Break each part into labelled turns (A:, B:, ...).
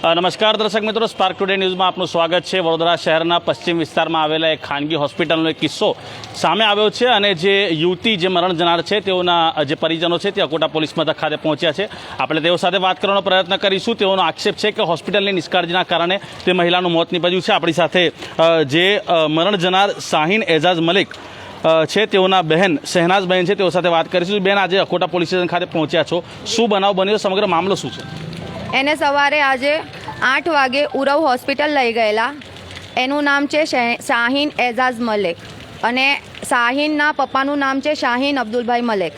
A: નમસ્કાર દર્શક મિત્રો સ્પાર્ક ટુડે ન્યૂઝમાં આપનું સ્વાગત છે. વડોદરા શહેરના પશ્ચિમ વિસ્તારમાં આવેલા એક ખાનગી હોસ્પિટલનો એક કિસ્સો સામે આવ્યો છે અને જે યુવતી જે મરણ જનાર છે, તેઓના જે પરિજનો છે, તે અકોટા પોલીસ મથક ખાતે પહોંચ્યા છે. આપણે તેઓ સાથે વાત કરવાનો પ્રયત્ન કરીશું. તેઓનો આક્ષેપ છે કે હોસ્પિટલની નિષ્કાળજીના કારણે તે મહિલાનું મોત નીપજ્યું છે. આપણી સાથે જે મરણ જનાર શાહીન એઝાઝ મલિક છે, તેઓના બહેન શહેનાઝ બહેન છે. તેઓ સાથે વાત કરીશું. બેન, આજે અકોટા પોલીસ સ્ટેશન ખાતે પહોંચ્યા છો. શું બનાવ બન્યો? સમગ્ર મામલો શું છે?
B: એને સવારે આજે આઠ વાગે ઉરવ હોસ્પિટલ લઈ ગયેલા. એનું નામ છે શાહીન એઝાઝ મલેક અને શાહીનના પપ્પાનું નામ છે શાહીન અબ્દુલભાઈ મલેક.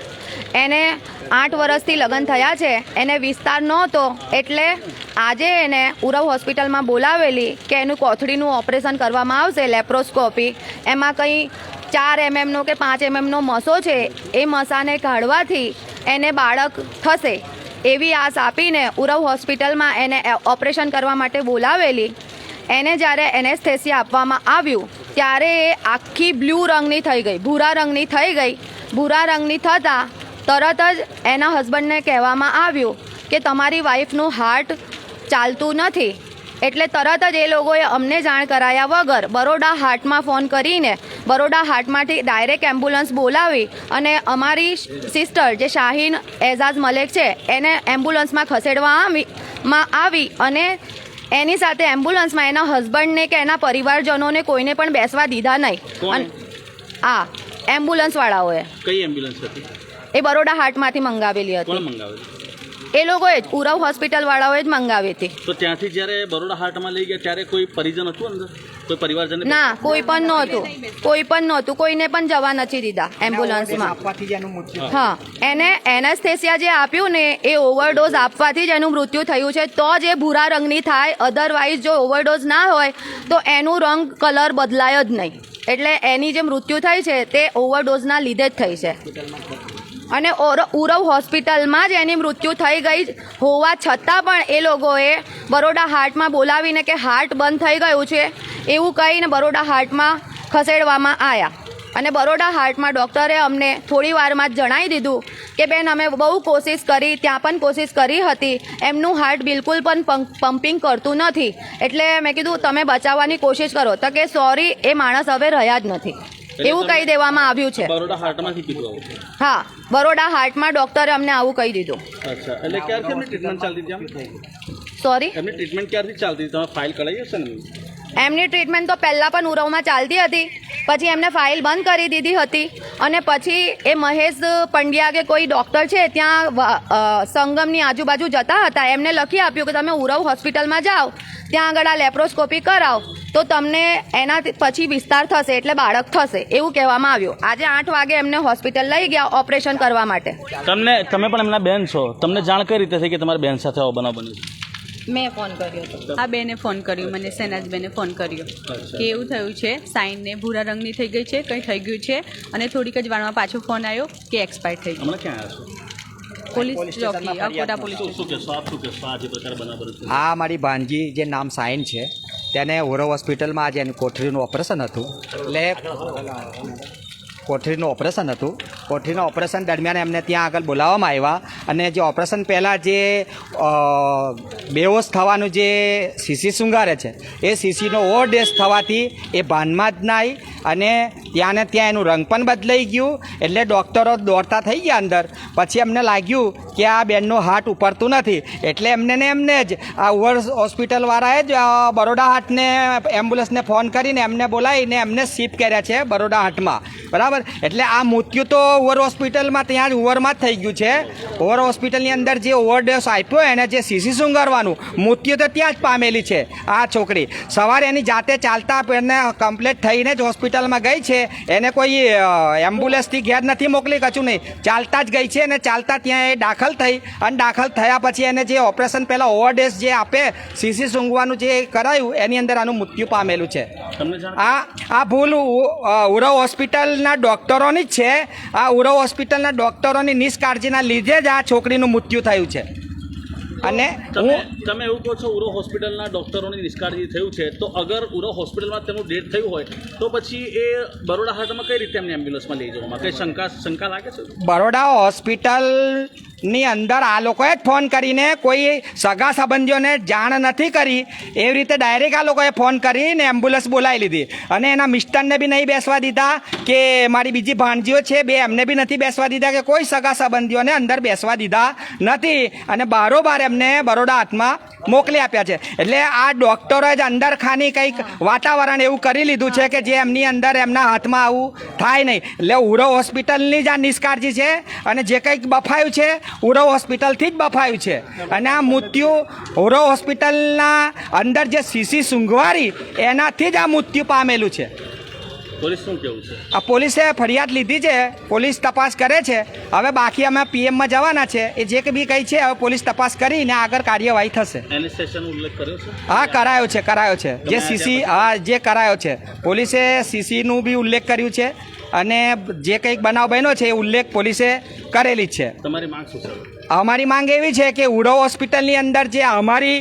B: એને આઠ વર્ષથી લગ્ન થયા છે. એને વિસ્તાર નહોતો એટલે આજે એને ઉરવ હોસ્પિટલમાં બોલાવેલી કે એનું કોથળીનું ઓપરેશન કરવામાં આવશે, લેપ્રોસ્કોપી. એમાં કંઈ ચાર એમએમનો કે પાંચ એમએમનો મસો છે, એ મસાને કાઢવાથી એને બાળક થશે. એવી આશ આપીને ઉરવ હોસ્પિટલમાં એને ઓપરેશન કરવા માટે બોલાવેલી. એને જ્યારે એનેસ્થેસિયા આપવામાં આવ્યું, ત્યારે એ આખી બ્લુ રંગની થઈ ગઈ, ભૂરા રંગની થઈ ગઈ. ભૂરા રંગની થતાં તરત જ એના હસબન્ડને કહેવામાં આવ્યું કે તમારી વાઈફનું હાર્ટ ચાલતું નથી. એટલે તરત જ એ લોકોએ અમને જાણ કરાયા વગર બરોડા હાર્ટમાં ફોન કરીને બરોડા હાર્ટમાંથી ડાયરેક્ટ એમ્બ્યુલન્સ બોલાવી અને અમારી સિસ્ટર જે શાહીન એઝાઝ મલેક છે એને એમ્બ્યુલન્સમાં ખસેડવા આવી માં આવી અને એની સાથે એમ્બ્યુલન્સમાં એના હસબન્ડને કે એના પરિવારજનોને કોઈને પણ બેસવા દીધા નહીં. આ એમ્બ્યુલન્સવાળાઓએ.
A: કઈ એમ્બ્યુલન્સ હતી?
B: એ બરોડા હાર્ટમાંથી મંગાવેલી હતી. એ લોકોએ જ ઉરવ હોસ્પિટલવાળાઓએ જ મંગાવી હતી.
A: તો ત્યાંથી જ્યારે બરોડા હાર્ટમાં લઈ ગયા ત્યારે કોઈ પરિજન હતું અંદર? કોઈ પરિવારજન
B: ના કોઈ પણ નહોતું. કોઈ પણ નહોતું. કોઈને પણ જવા નથી દીધા એમ્બ્યુલન્સમાં.
C: આપવાથી જ એનું મૃત્યુ
B: હા. એને એનેસ્થેસિયા જે આપ્યું ને એ ઓવરડોઝ આપવાથી જ એનું મૃત્યુ થયું છે. તો જ એ ભૂરા રંગની થાય. અધરવાઇઝ જો ઓવરડોઝ ના હોય તો એનું રંગ કલર બદલાય જ નહીં. એટલે એની જે મૃત્યુ થઈ છે તે ઓવરડોઝના લીધે જ થઈ છે. અને ઉરવ હોસ્પિટલમાં જ એની મૃત્યુ થઈ ગઈ હોવા છતાં પણ એ લોકોએ બરોડા હાર્ટમાં બોલાવીને કે હાર્ટ બંધ થઈ ગયું છે, એવું કહીને બરોડા હાર્ટમાં ખસેડવામાં આવ્યા અને બરોડા હાર્ટમાં ડૉક્ટરે અમને થોડી વારમાં જ જણાવી દીધું કે, બેન, અમે બહુ કોશિશ કરી, ત્યાં પણ કોશિશ કરી હતી. એમનું હાર્ટ બિલકુલ પણ પંપ- પમ્પિંગ કરતું નથી. એટલે મેં કીધું, તમે બચાવવાની કોશિશ કરો. તો કે, સોરી, એ માણસ હવે રહ્યા જ નથી. એવું કહી દેવામાં આવ્યું છે.
A: બરોડા હાર્ટમાંથી કીધું
B: હા બરોડા હાર્ટમાં ડોક્ટરે અમને આવું કહી દીધું.
A: અચ્છા એટલે ક્યારથી એમની ટ્રીટમેન્ટ ચાલતી હતી
B: સોરી
A: એમની ટ્રીટમેન્ટ ક્યારથી ચાલતી તમે ફાઇલ કરાવી હશે ને?
B: એમની ટ્રીટમેન્ટ તો પહેલાં પણ ઉરવમાં ચાલતી હતી પછી એમને ફાઇલ બંધ કરી દીધી હતી અને પછી એ મહેશ પંડ્યા કે કોઈ ડૉક્ટર છે ત્યાં સંગમની આજુબાજુ જતા હતા. એમને લખી આપ્યું કે તમે ઉરવ હોસ્પિટલમાં જાઓ ત્યાં આગળ આ લેપ્રોસ્કોપી કરાવો. તો તમને એના પછી વિસ્તાર થશે એટલે બાળક થશે એવું કહેવામાં આવ્યું. આજે આઠ વાગે એમને હોસ્પિટલ લઈ ગયા ઓપરેશન કરવા માટે.
A: તમને તમે પણ એમના બેન છો. તમને જાણ કઈ રીતે થઈ કે તમારી બેન સાથે આવો બનાવ બન્યો
B: મેં ફોન કર્યો હતો.
D: આ બેને ફોન કર્યો મને સેનાજ બેને ફોન કર્યો કે એવું થયું છે સાઈનને ભૂરા રંગની થઈ ગઈ છે કંઈ થઈ ગયું છે અને થોડીક જ વારમાં પાછો ફોન આવ્યો કે એક્સપાયર થઈ ગયું
A: હમણાં ક્યાં આવ્યા છો
D: પોલીસ
C: પોલીસ
D: ચોકી અકોટા પોલીસ
A: શું શું કહેશો આપ શું કહેશો આ જે બનાવ
C: આ મારી ભાનજી જે નામ સાઈન છે તેને ઓરવ હોસ્પિટલમાં આજે એની કોઠરીનું ઓપરેશન હતું. એટલે કોઠરીનું ઓપરેશન હતું. કોઠરીના ઓપરેશન દરમિયાન એમને ત્યાં આગળ બોલાવવામાં આવ્યા અને જે ઓપરેશન પહેલાં જે બેહોશ થવાનું જે સીસી શૃંગારે છે, એ સીસીનો ઓવરડેસ થવાથી એ ભાનમાં જ ના આવી અને ત્યાં ને ત્યાં એનું રંગ પણ બદલાઈ ગયું એટલે ડૉક્ટરો દોડતા થઈ ગયા અંદર. પછી એમને લાગ્યું કે આ બેનનું હાર્ટ ઉપરતું નથી, એટલે એમને ને એમને જ આ ઓવર હોસ્પિટલવાળાએ જ બરોડા હાટને એમ્બ્યુલન્સને ફોન કરીને એમને બોલાવીને એમને શિફ્ટ કર્યા છે બરોડા હાટમાં. બરાબર? એટલે આ મૃત્યુ તો ઓવર હોસ્પિટલમાં ત્યાં જ ઓવરમાં જ થઈ ગયું છે. ઓવર હોસ્પિટલની અંદર જે ઓવરડોસ આપ્યો, એને જે સીસી શુંગારવાનું, મૃત્યુ તો ત્યાં જ પામેલી છે આ છોકરી. સવારે એની જાતે ચાલતા એને કમ્પ્લીટ થઈને જ હોસ્પિટલમાં ગઈ છે. એને કોઈ એમ્બ્યુલન્સથી ઘેર નથી મોકલી, કશું નહીં. ચાલતા જ ગઈ છે અને ચાલતા ત્યાં એ દાખલ થઈ. અને દાખલ થયા પછી એને જે ઓપરેશન પહેલાં ઓવરડેસ જે આપે સીસી સૂંઘવાનું જે કરાયું, એની અંદર આનું મૃત્યુ પામેલું છે. આ આ ભૂલ ઉરવ હોસ્પિટલના ડૉક્ટરોની જ છે. આ ઉરવ હોસ્પિટલના ડૉક્ટરોની નિષ્કાળજીના લીધે જ આ છોકરીનું મૃત્યુ થયું છે. અને
A: તમે તમે એવું કહો છો ઉરો હોસ્પિટલના ડોક્ટરોની નિષ્કાળજી થયું છે. તો અગર ઉરો હોસ્પિટલમાં તેનું ડેથ થયું હોય તો પછી એ બરોડા હાટમાં કઈ રીતે એમને એમ્બ્યુલન્સમાં લઈ જવામાં કઈ શંકા શંકા લાગે છે?
C: બરોડા હોસ્પિટલ ની અંદર આ લોકોએ જ ફોન કરીને કોઈ સગા સંબંધીઓને જાણ નથી કરી. એવી રીતે ડાયરેક્ટ આ લોકોએ ફોન કરીને એમ્બ્યુલન્સ બોલાવી લીધી. અને એના મિસ્ટરને બી નહીં બેસવા દીધા કે મારી બીજી ભાણજીઓ છે બે, એમને બી નથી બેસવા દીધા કે કોઈ સગા સંબંધીઓને અંદર બેસવા દીધા નથી. અને બારોબાર એમને બરોડા હાથમાં મોકલી આપ્યા છે. એટલે આ ડૉક્ટરોએ જ અંદર ખાની કંઈક વાતાવરણ એવું કરી લીધું છે કે જે એમની અંદર એમના હાથમાં આવું થાય નહીં. એટલે ઉરો હોસ્પિટલની જ આ નિષ્કાળજી છે અને જે કંઈક બફાયું છે ઉરો હોસ્પિટલથી જ બફાયું છે. અને આ મૃત્યુ ઉરવ હોસ્પિટલના અંદર જે સીસી સુંઘવારી એનાથી જ આ મૃત્યુ પામેલું છે.
A: પોલીસ શું કેવું છે?
C: આ પોલીસે ફરિયાદ લીધી છે પોલીસ તપાસ કરે છે. હવે બાકી અમે પીએમમાં જવાના છે. એ જે બી કંઈ છે હવે પોલીસ તપાસ કરીને આગળ કાર્યવાહી થશે. હા કરાયો છે કરાયો છે. જે સીસી હા જે કરાયો છે. પોલીસે સીસીનું બી ઉલ્લેખ કર્યું છે. અને જે કંઈક બનાવ બન્યો છે એ ઉલ્લેખ પોલીસે કરેલી જ છે.
A: તમારી માંગ શું છે?
C: અમારી માંગ એવી છે કે ઉડો હોસ્પિટલની અંદર જે અમારી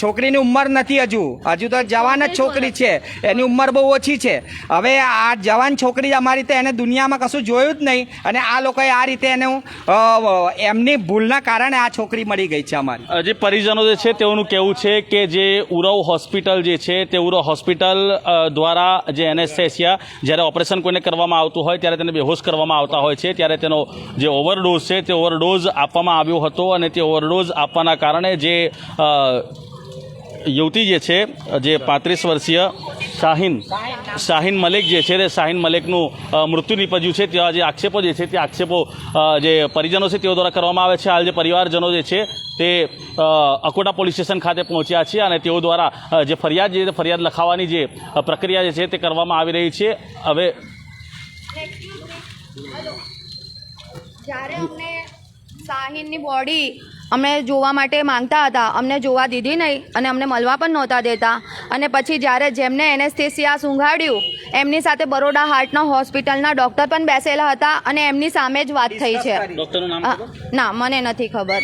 C: છોકરીની ઉંમર નથી હજુ. હજુ તો જવાન જ છોકરી છે. એની ઉંમર બહુ ઓછી છે. હવે આ જવાન છોકરી અમારી રીતે એને દુનિયામાં કશું જોયું જ નહીં અને આ લોકોએ આ રીતે એનું એમની ભૂલના કારણે આ છોકરી મળી ગઈ છે અમારી.
A: જે પરિજનો જે છે તેઓનું કહેવું છે કે જે ઉરવ હોસ્પિટલ જે છે તે ઉરવ હોસ્પિટલ દ્વારા જે એનેસ્થેસિયા જ્યારે ઓપરેશન કોઈને કરવામાં આવતું હોય ત્યારે તેને બેહોશ કરવામાં આવતા હોય છે ત્યારે તેનો જે ઓવરડોઝ છે, તે ઓવરડોઝ આપવામાં આવ્યો હતો અને તે ઓવરડોઝ આપવાના કારણે જે યુવતી જે છે, જે પાંત્રીસ વર્ષીય શાહીન શાહીન મલિક જે છે, તે શાહીન મલિકનું મૃત્યુ નીપજ્યું છે. તેવા જે આક્ષેપો જે છે, તે આક્ષેપો જે પરિજનો છે, તેઓ દ્વારા કરવામાં આવે છે. હાલ જે પરિવારજનો જે છે, તે અકોટા પોલીસ સ્ટેશન ખાતે પહોંચ્યા છે અને તેઓ દ્વારા જે ફરિયાદ જે ફરિયાદ લખાવવાની જે પ્રક્રિયા જે છે, તે કરવામાં આવી રહી છે. હવે
B: જ્યારે અમને શાહીનની બોડી અમે જોવા માટે માંગતા હતા અમને જોવા દીધી નહીં અને અમને મળવા પણ નહોતા દેતા. અને પછી જ્યારે જેમને એનેસ્થેસિયા સૂંઘાડ્યું એમની સાથે બરોડા હાર્ટના હોસ્પિટલના ડૉક્ટર પણ બેસેલા હતા અને એમની સામે જ વાત થઈ છે. ના મને નથી ખબર.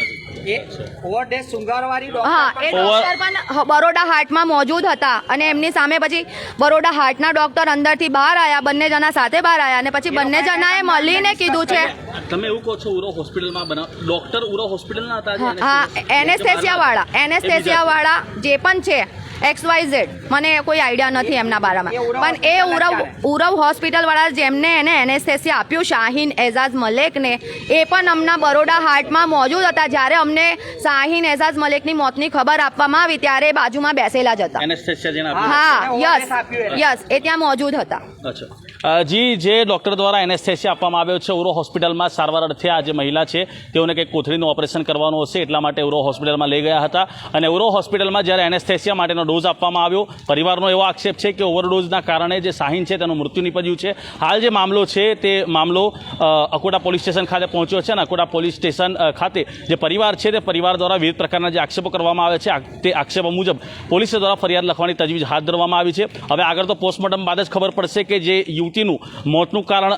B: હા એ ડૉક્ટર પણ બરોડા હાર્ટમાં મોજૂદ હતા અને એમની સામે પછી બરોડા હાર્ટના ડોક્ટર અંદરથી બહાર આવ્યા બંને જણા સાથે બહાર આવ્યા અને પછી બંને જણાએ મળીને કીધું છે.
A: તમે એવું કહો છો ઉરો હોસ્પિટલમાં બના ડોક્ટર ઉરો હોસ્પિટલના હતા
B: હા એનેસ્થેસિયા વાળા એનેસ્થેસિયા વાળા જે પણ છે એક્સ વાય ઝેડ મને કોઈ આઈડિયા નથી એમના બારામાં. પણ એ ઉરવ ઉરવ હોસ્પિટલ વાળા જેમને એને એનેસ્થેસિયા આપ્યું શાહીન એઝાઝ મલેકને એ પણ અમના બરોડા હાર્ટમાં મોજૂદ હતા. જ્યારે અમને શાહીન એઝાઝ મલેકની મોતની ખબર આપવામાં આવી ત્યારે બાજુમાં બેસેલા જ હતા. હા યસ. યસ એ ત્યાં મોજૂદ હતા.
A: અચ્છા. જી, જે ડૉક્ટર દ્વારા એનેસ્થેસિયા આપવામાં આવ્યો છે, ઉરો હોસ્પિટલમાં સારવાર અર્થે આ જે મહિલા છે, તેઓને કંઈક કોથળીનું ઓપરેશન કરવાનું હશે, એટલા માટે ઉરો હોસ્પિટલમાં લઈ ગયા હતા. અને ઉરો હોસ્પિટલમાં જ્યારે એનેસ્થેસિયા માટેનો ડોઝ આપવામાં આવ્યો, પરિવારનો એવો આક્ષેપ છે કે ઓવરડોઝના કારણે જે શાહીન છે, તેનું મૃત્યુ નીપજ્યું છે. હાલ જે મામલો છે, તે મામલો અકોટા પોલીસ સ્ટેશન ખાતે પહોંચ્યો છે અને અકોટા પોલીસ સ્ટેશન ખાતે જે પરિવાર છે, તે પરિવાર દ્વારા વિવિધ પ્રકારના જે આક્ષેપો કરવામાં આવે છે તે આક્ષેપો મુજબ પોલીસ દ્વારા ફરિયાદ લખવાની તજવીજ હાથ ધરવામાં આવી છે. હવે આગળ તો પોસ્ટમોર્ટમ બાદ જ ખબર પડશે કે જે યુવતીનું મોતનું કારણ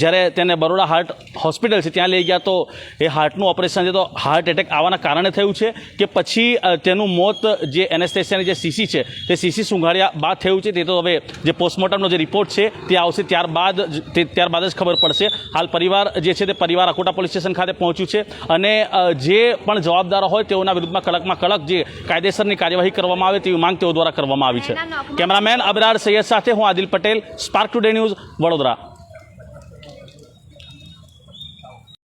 A: જ્યારે તેને બરોડા હાર્ટ હોસ્પિટલ છે ત્યાં લઈ ગયા તો એ હાર્ટનું ઓપરેશન છે તો હાર્ટ એટેક આવવાના કારણે થયું છે કે પછી તેનું મોત જે એનેસ્થેસિયાની જે સીસી છે તે સીસી સુંઘાડ્યા બાદ થયું છે તે તો હવે જે પોસ્ટમોર્ટમનો જે રિપોર્ટ છે તે આવશે ત્યારબાદ તે ત્યારબાદ જ ખબર પડશે. હાલ પરિવાર જે છે તે પરિવાર અકોટા પોલીસ સ્ટેશન ખાતે પહોંચ્યું છે અને જે પણ જવાબદારો હોય તેઓના વિરુદ્ધમાં કડકમાં કડક જે કાયદેસરની કાર્યવાહી કરવામાં આવે તેવી માંગ તેઓ દ્વારા કરવામાં આવી છે. કેમેરામેન અબરાર સૈયદ સાથે હું Adil Patel spark today news Vadodara.